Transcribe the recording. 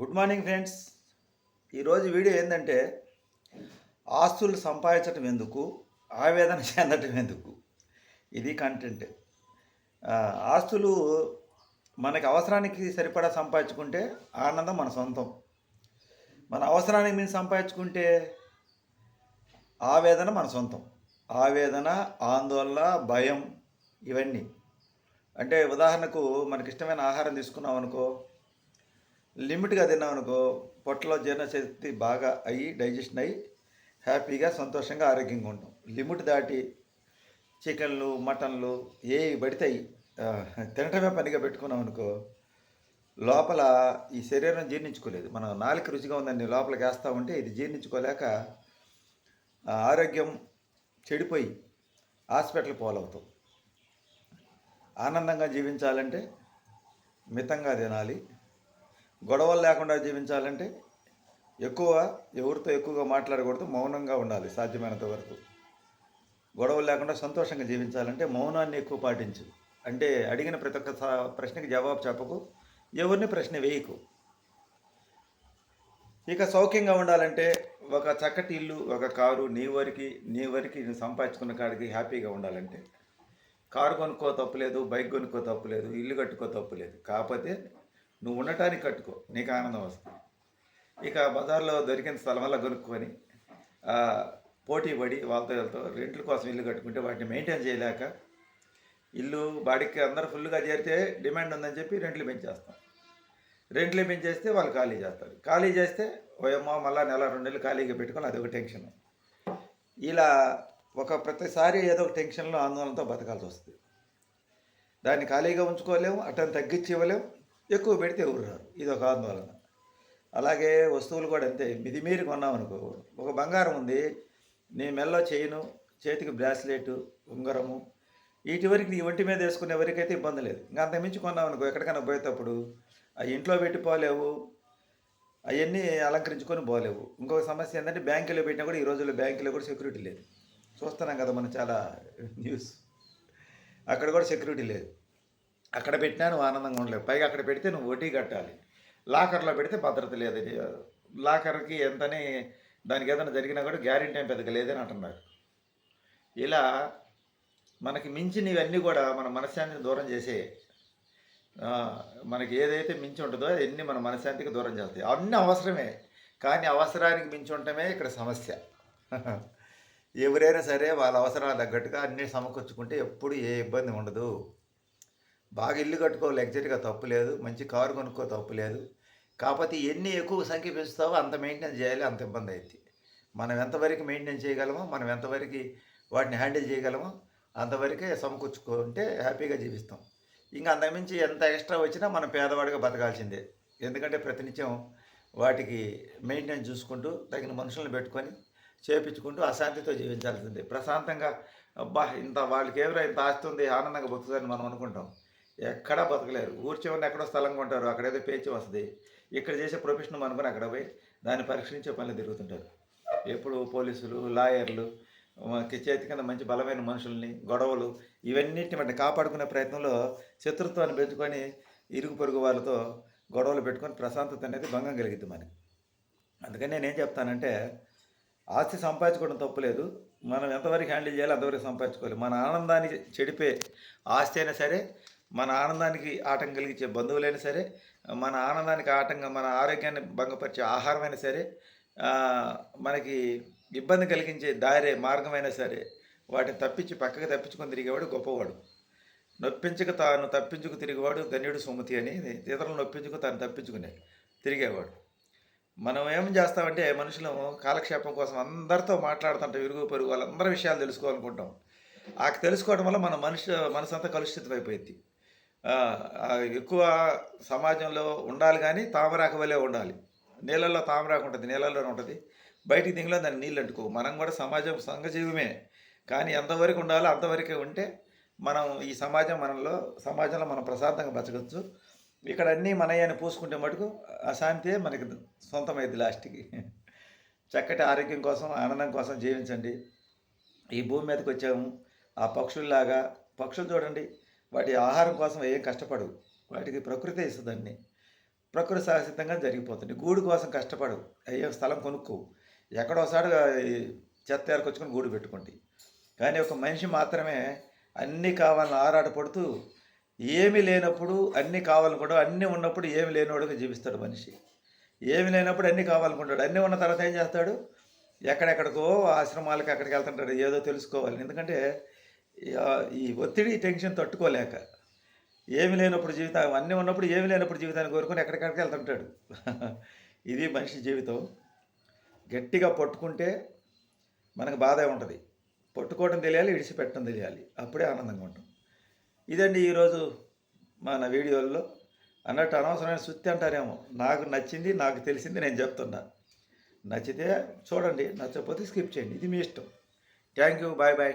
Good morning friends. ఈరోజు video ఏంటంటే ఆస్తులు సంపాదించటం ఎందుకు? ఆవేదన చెందటం ఎందుకు? ఇది కంటెంట్ ఆస్తులు మనకి అవసరానికి సరిపడా సంపాదించుకుంటే ఆనందం మన సొంతం. మన అవసరానికి మేము సంపాదించుకుంటే ఆవేదన మన సొంతం. ఆవేదన ఆందోళన భయం ఇవన్నీ. అంటే ఉదాహరణకు మనకి ఇష్టమైన ఆహారం తీసుకున్నాం అనుకో లిమిట్గా తిన్నాం అనుకో పొట్టలో జీర్ణశక్తి బాగా అయ్యి డైజెషన్ అయ్యి హ్యాపీగా సంతోషంగా ఆరోగ్యంగా ఉంటాం. లిమిట్ దాటి చికెన్లు మటన్లు ఏవి పడితాయి తినటమే పనిగా పెట్టుకున్నాం అనుకో లోపల ఈ శరీరం జీర్ణించుకోలేదు. మనం నాలుక రుచిగా ఉందని లోపలికి వేస్తూ ఉంటే ఇది జీర్ణించుకోలేక ఆరోగ్యం చెడిపోయి హాస్పిటల్ పోలవుతాం ఆనందంగా జీవించాలంటే మితంగా తినాలి. గొడవలు లేకుండా జీవించాలంటే ఎక్కువ ఎవరితో ఎక్కువగా మాట్లాడకూడదు మౌనంగా ఉండాలి సాధ్యమైనంత వరకు. గొడవలు లేకుండా సంతోషంగా జీవించాలంటే మౌనాన్ని ఎక్కువ పాటించు. అంటే అడిగిన ప్రతి ఒక్క ప్రశ్నకి జవాబు చెప్పకు ఎవరిని ప్రశ్న వేయకు. ఇక సౌఖ్యంగా ఉండాలంటే ఒక చక్కటి ఇల్లు ఒక కారు నీ వరకు నీ వరకు నువ్వు సంపాదించుకున్న కాడికి హ్యాపీగా ఉండాలంటే. కారు కొనుక్కో తప్పులేదు బైక్ కొనుక్కో తప్పులేదు ఇల్లు కట్టుకో తప్పులేదు కాకపోతే నువ్వు ఉండటానికి కట్టుకో నీకు ఆనందం వస్తుంది. ఇక బజార్లో దొరికిన స్థలం వల్ల కొనుక్కొని పోటీ పడి వాళ్ళతో వెళ్తూ రెంట్ల కోసం ఇల్లు కట్టుకుంటే వాటిని మెయింటైన్ చేయలేక ఇల్లు బాడికి అందరు ఫుల్గా చేరితే డిమాండ్ ఉందని చెప్పి రెంట్లు పెంచేస్తాం. రెంట్లు పెంచేస్తే వాళ్ళు ఖాళీ చేస్తారు. ఖాళీ చేస్తే ఓయమ్మో మళ్ళా నెల రెండు నెలలు ఖాళీగా పెట్టుకొని అది ఒక టెన్షన్. ఇలా ఒక ప్రతిసారి ఏదో ఒక టెన్షన్లో ఆందోళనతో బతకాల్సి వస్తుంది. దాన్ని ఖాళీగా ఉంచుకోలేము అటని తగ్గించి ఇవ్వలేము ఎక్కువ పెడితే ఎవరు రారు. ఇది ఒక ఆందోళన. అలాగే వస్తువులు కూడా అంతే. మిదిమీరి కొన్నామనుకో ఒక బంగారం ఉంది నీ మెల్లో చైను చేతికి బ్రాస్లెట్ ఉంగరము వీటి వరకు నీ ఒంటి మీద వేసుకునే వరకైతే ఇబ్బంది లేదు. ఇంకా అంత మించి ఎక్కడికైనా పోయేటప్పుడు అవి ఇంట్లో పెట్టిపోలేవు అవన్నీ అలంకరించుకొని పోలేవు. ఇంకొక సమస్య ఏంటంటే బ్యాంకులో పెట్టినా కూడా ఈ రోజుల్లో బ్యాంకులో కూడా సెక్యూరిటీ లేదు. చూస్తున్నాం కదా మనం చాలా న్యూస్. అక్కడ కూడా సెక్యూరిటీ లేదు. అక్కడ పెట్టినా నువ్వు ఆనందంగా ఉండలేవు. పైగా అక్కడ పెడితే నువ్వు వడ్డీ కట్టాలి. లాకర్లో పెడితే భద్రత లేదు. లాకర్కి ఎంతని దానికి ఏదైనా జరిగినా కూడా గ్యారెంటీ ఏం పెద్దగా లేదని అంటున్నారు. ఇలా మనకి మించినవన్నీ కూడా మన మనశ్శాంతిని దూరం చేసే మనకి ఏదైతే మించి ఉంటుందో అవన్నీ మన మనశ్శాంతికి దూరం చేస్తాయి. అన్నీ అవసరమే కానీ అవసరానికి మించి ఉండటమే ఇక్కడ సమస్య. ఎవరైనా సరే వాళ్ళ అవసరాలు తగ్గట్టుగా అన్నీ సమకూర్చుకుంటే ఎప్పుడు ఏ ఇబ్బంది ఉండదు. బాగా ఇల్లు కట్టుకో లగ్జరీగా తప్పు లేదు మంచి కారు కొనుక్కో తప్పు లేదు. కాకపోతే ఎన్ని ఎక్కువ సంఖ్య పెంచుతావో అంత మెయింటెనెన్స్ చేయాలి అంత ఇబ్బంది అవుతుంది మనం ఎంతవరకు మెయింటైన్ చేయగలమో మనం ఎంతవరకు వాటిని హ్యాండిల్ చేయగలమో అంతవరకే సమకూర్చుకుంటే హ్యాపీగా జీవిస్తాం. ఇంకా అంతకుమించి ఎంత ఎక్స్ట్రా వచ్చినా మనం పేదవాడిగా బతకాల్సిందే. ఎందుకంటే ప్రతినిత్యం వాటికి మెయింటెనెన్స్ చూసుకుంటూ తగిన మనుషులను పెట్టుకొని చేపించుకుంటూ అశాంతితో జీవించాల్సిందే. ప్రశాంతంగా అబ్బా ఇంత వాళ్ళకి ఎవరో ఇంత ఆస్తి ఉంది ఆనందంగా బతుకుతారని మనం అనుకుంటాం. ఎక్కడా బతకలేరు. ఊరి చివరిని ఎక్కడో స్థలం కొంటారు అక్కడ ఏదో పేచి వస్తుంది. ఇక్కడ చేసే ప్రొఫెషన్ అనుకుని అక్కడ పోయి దాన్ని పరీక్షించే పనులు తిరుగుతుంటారు. ఎప్పుడు పోలీసులు లాయర్లు మనకి చేతి కింద మంచి బలమైన మనుషుల్ని గొడవలు ఇవన్నిటిని వాటిని కాపాడుకునే ప్రయత్నంలో శత్రుత్వాన్ని పెంచుకొని ఇరుగు పొరుగు వాళ్ళతో గొడవలు పెట్టుకొని ప్రశాంతత అనేది భంగం కలిగిద్ది మనకి. అందుకని నేనేం చెప్తానంటే ఆస్తి సంపాదించుకోవడం తప్పులేదు మనం ఎంతవరకు హ్యాండిల్ చేయాలో అంతవరకు సంపాదించుకోవాలి. మన ఆనందాన్ని చెడిపే ఆస్తి అయినా సరే మన ఆనందానికి ఆటంకం కలిగించే బంధువులైనా సరే మన ఆనందానికి ఆటంకం మన ఆరోగ్యాన్ని భంగపరిచే ఆహారమైనా సరే మనకి ఇబ్బంది కలిగించే దారే మార్గమైనా సరే వాటిని తప్పించి పక్కకు తప్పించుకొని తిరిగేవాడు గొప్పవాడు. నొప్పించక తాను తప్పించుకు తిరిగేవాడు ధన్యుడు సుమతి అని ఇతరులను నొప్పించుకు తాను తప్పించుకునే తిరిగేవాడు. మనం ఏం చేస్తామంటే మనుషులు కాలక్షేపం కోసం అందరితో మాట్లాడుతుంటాం ఇరుగు పొరుగు వాళ్ళందరి విషయాలు తెలుసుకోవాలనుకుంటాం. ఆ తెలుసుకోవడం వల్ల మన మనిషి మనసు కలుషితం అయిపోయింది ఎక్కువ సమాజంలో ఉండాలి కానీ తామరాక వలె ఉండాలి. నీళ్ళల్లో తామరాకు ఉంటుంది నీళ్ళల్లోనే ఉంటుంది. బయటికి దిగులో దాన్ని నీళ్ళు అంటుకో. మనం కూడా సమాజం సంఘజీవమే. కానీ ఎంతవరకు ఉండాలో అంతవరకే ఉంటే మనం ఈ సమాజం మనలో సమాజంలో మనం ప్రశాంతంగా బతకచ్చు. ఇక్కడ అన్నీ మనయ్యని పూసుకుంటే మటుకు అశాంతియే మనకి సొంతమైంది లాస్ట్కి. చక్కటి ఆరోగ్యం కోసం ఆనందం కోసం జీవించండి. ఈ భూమి మీదకి వచ్చాము. ఆ పక్షుల్లాగా పక్షులు చూడండి. వాటి ఆహారం కోసం ఏం కష్టపడవు. వాటికి ప్రకృతి ఇస్తుందండి ప్రకృతి సహసిద్ధంగా జరిగిపోతుంది. గూడు కోసం కష్టపడు అయ్యే స్థలం కొనుక్కోవు. ఎక్కడోసారి చెత్త ఏరకొచ్చుకొని గూడు పెట్టుకోండి. కానీ ఒక మనిషి మాత్రమే అన్నీ కావాలని ఆరాటపడుతూ ఏమి లేనప్పుడు అన్నీ కావాలనుకుంటాడు. అన్నీ ఉన్నప్పుడు ఏమి లేనివాడుగా జీవిస్తాడు మనిషి. ఏమి లేనప్పుడు అన్నీ కావాలనుకుంటాడు. అన్నీ ఉన్న తర్వాత ఏం చేస్తాడు? ఎక్కడెక్కడికో ఆశ్రమాలకు అక్కడికి వెళ్తుంటాడు. ఏదో తెలుసుకోవాలి. ఎందుకంటే ఈ- ఈ ఒత్తిడి టెన్షన్ తట్టుకోలేక ఏమి లేనప్పుడు జీవితం అన్నీ ఉన్నప్పుడు ఏమి లేనప్పుడు జీవితాన్ని కోరుకొని ఎక్కడికెక్కడికి వెళ్తుంటాడు. ఇది మనిషి జీవితం. గట్టిగా పట్టుకుంటే మనకు బాధ ఉంటుంది. పట్టుకోవడం తెలియాలి విడిచిపెట్టడం తెలియాలి. అప్పుడే ఆనందంగా ఉంటాం. ఇదండి ఈరోజు మన వీడియోల్లో అన్నట్టు అనవసరమైన సుత్తి అంటారేమో. నాకు నచ్చింది నాకు తెలిసింది నేను చెప్తున్నా. నచ్చితే చూడండి నచ్చకపోతే స్కిప్ చేయండి. ఇది మీ ఇష్టం. Thank you bye bye.